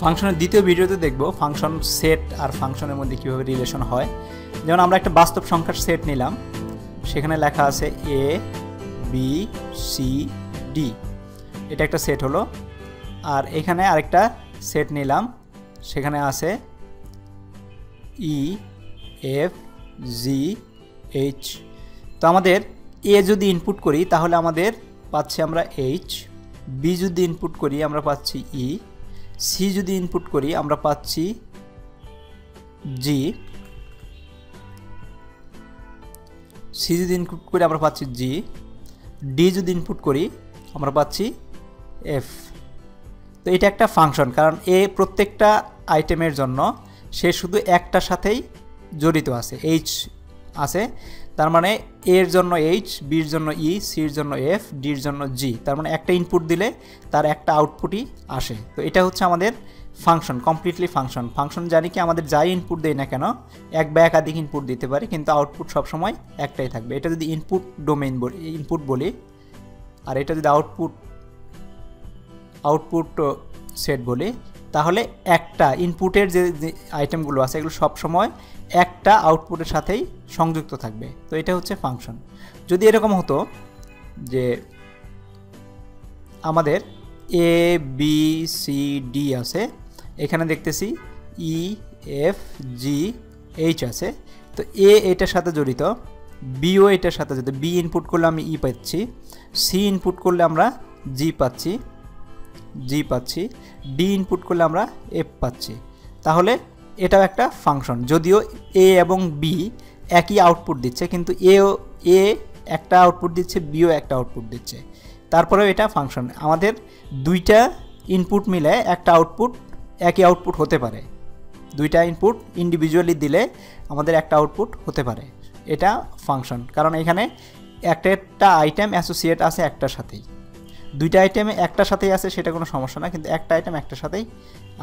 ফাংশনের দ্বিতীয় ভিডিওতে দেখব ফাংশন সেট আর ফাংশনের মধ্যে কীভাবে রিলেশন হয়। যেমন আমরা একটা বাস্তব সংখ্যার সেট নিলাম, সেখানে লেখা আছে এ বি সি ডি এটা একটা সেট হলো। আর এখানে আরেকটা সেট নিলাম, সেখানে আছে ই এফ জি এইচ তো আমাদের এ যদি ইনপুট করি, তাহলে আমাদের পাচ্ছি আমরা এইচ বি যদি ইনপুট করি, আমরা পাচ্ছি ই সি যদি ইনপুট করি, আমরা পাচ্ছি জি সি যদি ইনপুট করি, আমরা পাচ্ছি জি ডি যদি ইনপুট করি, আমরা পাচ্ছি এফ তো এটা একটা ফাংশন কারণ এ প্রত্যেকটা আইটেমের জন্য সে শুধু একটার সাথেই জড়িত আছে এইচ আছে। তার মানে এর জন্য এইচ বির জন্য ই সির জন্য এফ ডির জন্য জি তার মানে একটা ইনপুট দিলে তার একটা আউটপুটই আসে। তো এটা হচ্ছে আমাদের ফাংশন কমপ্লিটলি ফাংশন ফাংশন জানি কি আমাদের যাই ইনপুট দেয় না কেন, এক বা একাধিক ইনপুট দিতে পারি, কিন্তু আউটপুট সবসময় একটাই থাকবে। এটা যদি ইনপুট ডোমেইন বলি ইনপুট বলি, আর এটা যদি আউটপুট আউটপুট সেট বলি তাহলে একটা ইনপুটের যে আইটেমগুলো আছে, এগুলো সবসময় একটা আউটপুটের সাথেই সংযুক্ত থাকবে। তো এটা হচ্ছে ফাংশন যদি এরকম হতো যে আমাদের এ বি সি ডি আছে, এখানে দেখতেছি ই এফ জি এইচ আছে, তো এ এটার সাথে জড়িত বিও এটার সাথে জড়িত বি ইনপুট করলে আমি ই পাচ্ছি সি ইনপুট করলে আমরা জি পাচ্ছি জি পাচ্ছি ডি ইনপুট করলে আমরা এফ পাচ্ছি। তাহলে এটাও একটা ফাংশন যদিও এ এবং বি একই আউটপুট দিচ্ছে, কিন্তু এও এ একটা আউটপুট দিচ্ছে বিও একটা আউটপুট দিচ্ছে। তারপরেও এটা ফাংশন আমাদের দুইটা ইনপুট মিলে একটা আউটপুট একই আউটপুট হতে পারে। দুইটা ইনপুট ইন্ডিভিজুয়ালি দিলে আমাদের একটা আউটপুট হতে পারে। এটা ফাংশন কারণ এখানে একটা একটা আইটেম অ্যাসোসিয়েট আছে একটার সাথেই। দুইটা আইটেমে একটার সাথেই আছে, সেটা কোনো সমস্যা না, কিন্তু একটা আইটেম একটার সাথেই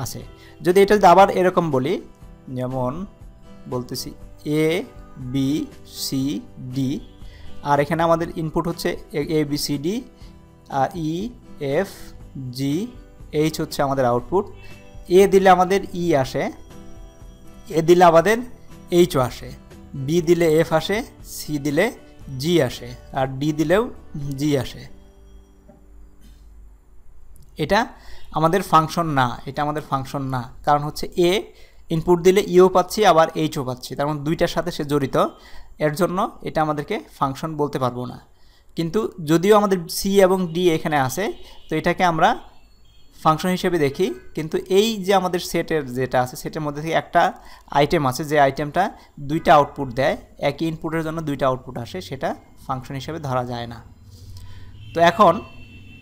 আছে। যদি এটা যদি আবার এরকম বলি, যেমন বলতেছি এ বি সি ডি আর এখানে আমাদের ইনপুট হচ্ছে এ বি সি ডি আর ই এফ জি এইচ হচ্ছে আমাদের আউটপুট এ দিলে আমাদের ই আসে এ দিলে আমাদের এইচও আসে বি দিলে এফ আসে সি দিলে জি আসে, আর ডি দিলেও জি আসে। এটা আমাদের ফাংশন না, এটা আমাদের ফাংশন না। কারণ হচ্ছে এ ইনপুট দিলে ইও পাচ্ছি, আবার এইচও পাচ্ছি। তার মানে দুইটার সাথে সে জড়িত। এর জন্য এটা আমাদেরকে ফাংশন বলতে পারব না। কিন্তু যদিও আমাদের সি এবং ডি এখানে আছে, তো এটাকে আমরা ফাংশন হিসেবে দেখি। কিন্তু এই যে আমাদের সেটের যেটা আছে সেটের মধ্যে থেকে একটা আইটেম আছে, যে আইটেমটা দুইটা আউটপুট দেয়, একই ইনপুটের জন্য দুইটা আউটপুট আসে, সেটা ফাংশন হিসেবে ধরা যায় না। তো এখন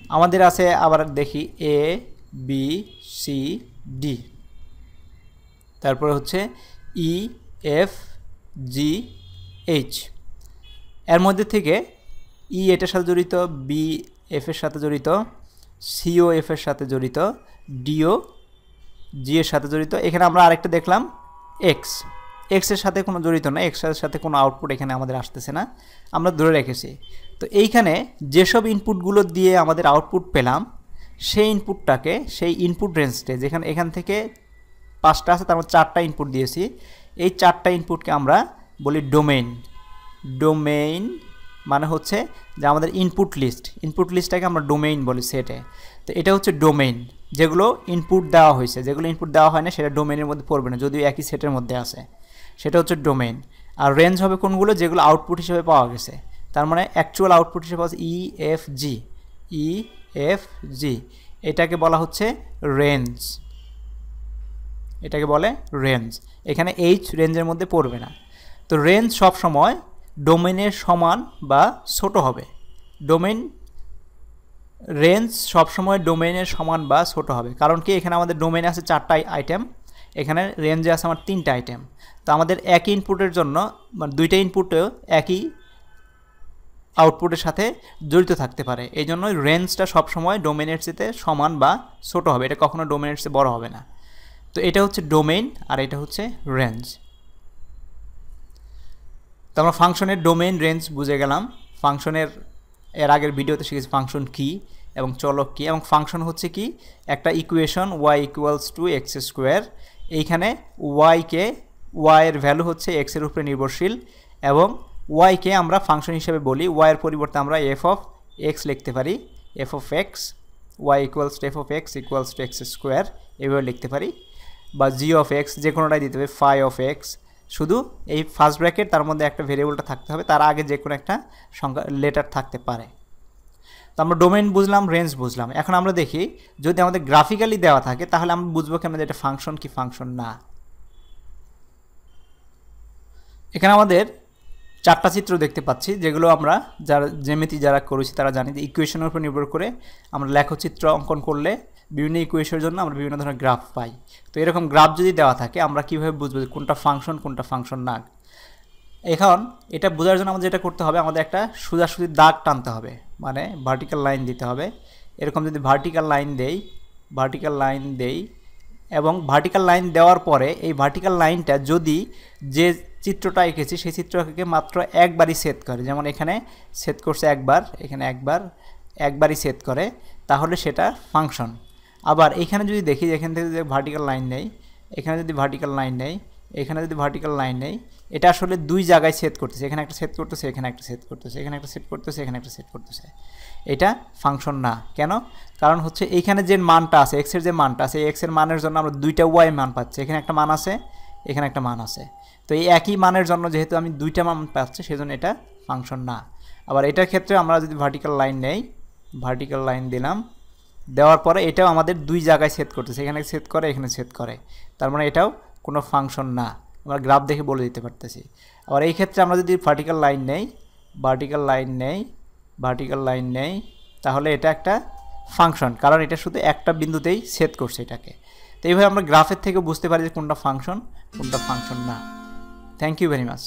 আমাদের আছে আবার দেখি এ বি সি ডি তারপরে হচ্ছে ই এফ জি এইচ এর মধ্যে থেকে ই এটার সাথে জড়িত বি এফ এর সাথে জড়িত সিও এফ এর সাথে জড়িত ডিও জি এর সাথে জড়িত। এখানে আমরা আরেকটা দেখলাম এক্স এক্সের সাথে কোনো জড়িত না এক্সের সাথে কোনো আউটপুট এখানে আমাদের আসতেছে না। আমরা ধরে রেখেছি। তো এইখানে যেসব ইনপুটগুলো দিয়ে আমাদের আউটপুট পেলাম, সেই ইনপুটটাকে সেই ইনপুট রেঞ্জটে যেখানে এখান থেকে পাঁচটা আছে, তার মধ্যে চারটা ইনপুট দিয়েছি। এই চারটা ইনপুটকে আমরা বলি ডোমেইন ডোমেইন মানে হচ্ছে যে আমাদের ইনপুট লিস্ট ইনপুট লিস্টটাকে আমরা ডোমেইন বলি সেটে তো এটা হচ্ছে ডোমেইন যেগুলো ইনপুট দেওয়া হয়েছে। যেগুলো ইনপুট দেওয়া হয় না, সেটা ডোমেইনের মধ্যে পড়বে না, যদিও একই সেটের মধ্যে আছে। সেটা হচ্ছে ডোমেইন আর রেঞ্জ হবে কোনগুলো? যেগুলো আউটপুট হিসেবে পাওয়া গেছে। তার মানে অ্যাকচুয়াল আউটপুট হিসেবে আছে ই এফ জি ই এফ জি এটাকে বলা হচ্ছে রেঞ্জ এটাকে বলে রেঞ্জ এখানে এইচ রেঞ্জের মধ্যে পড়বে না। তো রেঞ্জ সব সময় ডোমেনের সমান বা ছোট হবে। ডোমেন রেঞ্জ সবসময় ডোমেনের সমান বা ছোট হবে। কারণ কি? এখানে আমাদের ডোমেনে আছে চারটা আইটেম এখানে রেঞ্জে আছে আমার তিনটা আইটেম তো আমাদের একই ইনপুটের জন্য মানে দুইটা ইনপুটেও একই আউটপুটের সাথে জড়িত থাকতে পারে। এই জন্য রেঞ্জটা সবসময় ডোমেনের চেয়ে সমান বা ছোট হবে। এটা কখনো ডোমেনের চেয়ে বড় হবে না। তো এটা হচ্ছে ডোমেইন আর এটা হচ্ছে রেঞ্জ তো আমরা ফাংশনের ডোমেইন রেঞ্জ বুঝে গেলাম। ফাংশনের এর আগের ভিডিওতে শিখেছি ফাংশন কী এবং চলক কি। এবং ফাংশন হচ্ছে কি? একটা equation Y equals to X square এইখানে ওয়াইকে ওয়াইয়ের ভ্যালু হচ্ছে এক্সের উপরে নির্ভরশীল এবং ওয়াইকে আমরা ফাংশন হিসেবে বলি ওয়াইয়ের পরিবর্তে আমরা এফ অফ এক্স লিখতে পারি f of x y equals to f of x equals to x square এভাবে লিখতে পারি বা জি অফ এক্স যে কোনোটাই দিতে হবে ফাই অফ এক্স শুধু এই ফার্স্ট ব্র্যাকেট তার মধ্যে একটা ভেরিয়েবলটা থাকতে হবে, তার আগে যে কোনো একটা সংখ্যা লেটার থাকতে পারে। তো আমরা ডোমেন বুঝলাম রেঞ্জ বুঝলাম। এখন আমরা দেখি, যদি আমাদের গ্রাফিক্যালি দেওয়া থাকে, তাহলে আমরা বুঝব কি আমাদের এটা ফাংশন কি ফাংশন না। এখানে আমাদের চারটা চিত্র দেখতে পাচ্ছি, যেগুলো আমরা যারা জেমিতি যারা করেছি, তারা জানি যে ইকুয়েশনের উপর নির্ভর করে আমরা লেখচিত্র অঙ্কন করলে বিভিন্ন ইকুয়েশনের জন্য আমরা বিভিন্ন ধরনের গ্রাফ পাই। তো এরকম গ্রাফ যদি দেওয়া থাকে, আমরা কীভাবে বুঝব যে কোনটা ফাংশন কোনটা ফাংশন না? এখন এটা বোঝার জন্য আমাদের যেটা করতে হবে, আমাদের একটা সোজাসুজি দাগ টানতে হবে। মানে ভার্টিক্যাল লাইন দিতে হবে। এরকম যদি ভার্টিক্যাল লাইন দেই ভার্টিক্যাল লাইন দেই এবং ভার্টিক্যাল লাইন দেওয়ার পরে এই ভার্টিক্যাল লাইনটা যদি যে চিত্রটা এঁকেছি, সেই চিত্রটাকে মাত্র একবারই সেট করে, যেমন এখানে সেট করছে একবার, এখানে একবার, একবারই সেট করে, তাহলে সেটা ফাংশন আবার এখানে যদি দেখি, এখান থেকে যদি ভার্টিক্যাল লাইন নেই, এখানে যদি ভার্টিক্যাল লাইন নেই এখানে যদি ভার্টিক্যাল লাইন নেই, এটা আসলে দুই জায়গায় সেট করতেছে। এখানে একটা সেট করতেছে, এখানে একটা সেট করতেছে, এখানে একটা সেট করতেছে, এখানে একটা সেট করতেছে। এটা ফাংশন না। কেন? কারণ হচ্ছে এইখানে যে মানটা আছে এক্সের যে মানটা আছে এক্সের মানের জন্য আমরা দুইটা ওয়াই মান পাচ্ছি। এখানে একটা মান আছে, এখানে একটা মান আছে। তো এই একই মানের জন্য যেহেতু আমি দুইটা মান পাচ্ছি, সেজন্য এটা ফাংশন না। আবার এটার ক্ষেত্রে আমরা যদি ভার্টিক্যাল লাইন নেই ভার্টিক্যাল লাইন দিলাম, দেওয়ার পরে এটাও আমাদের দুই জায়গায় সেট করতেছে। এখানে সেট করে, এখানে সেট করে। তার মানে এটাও কোনো ফাংশন না। আমরা গ্রাফ দেখে বলে দিতে পারতেছি। আবার এই ক্ষেত্রে আমরা যদি ভার্টিক্যাল লাইন নেই ভার্টিক্যাল লাইন নেই ভার্টিক্যাল লাইন নেই, তাহলে এটা একটা ফাংশন কারণ এটা শুধু একটা বিন্দুতেই সেট করছে এটাকে। তো এইভাবে আমরা গ্রাফের থেকে বুঝতে পারি যে কোনটা ফাংশন কোনটা ফাংশন না। Thank you very much